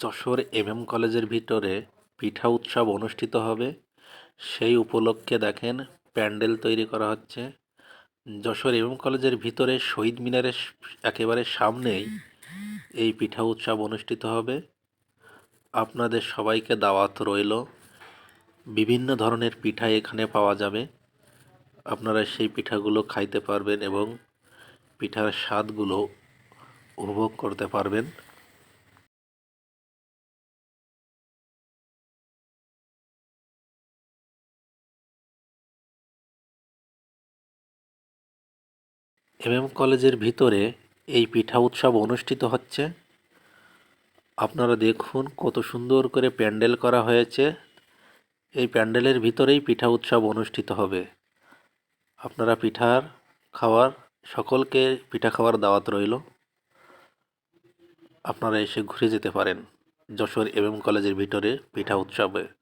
Jessore MM কলেজের ভিতরে পিঠা উৎসব অনুষ্ঠিত হবে। সেই উপলক্ষে দেখেন প্যান্ডেল তৈরি করা হচ্ছে। যশোর এমএম কলেজের ভিতরে শহীদ মিনারের একেবারে সামনেই এই পিঠা উৎসব অনুষ্ঠিত হবে। আপনাদের সবাইকে দাওয়াত রইল। বিভিন্ন ধরনের পিঠা এখানে পাওয়া যাবে। আপনারা সেই পিঠাগুলো খাইতে পারবেন এবং পিঠার স্বাদগুলো উপভোগ করতে পারবেন। এমএম কলেজের ভিতরে এই পিঠা উৎসব অনুষ্ঠিত হচ্ছে। আপনারা দেখুন কত সুন্দর করে প্যান্ডেল করা হয়েছে। এই প্যান্ডেলের ভিতরেই পিঠা উৎসব অনুষ্ঠিত হবে। আপনারা পিঠার খাওয়ার, সকলকে পিঠা খাওয়ার দাওয়াত রইল। আপনারা এসে ঘুরে যেতে পারেন যশোর এমএম কলেজের ভিতরে পিঠা উৎসবে।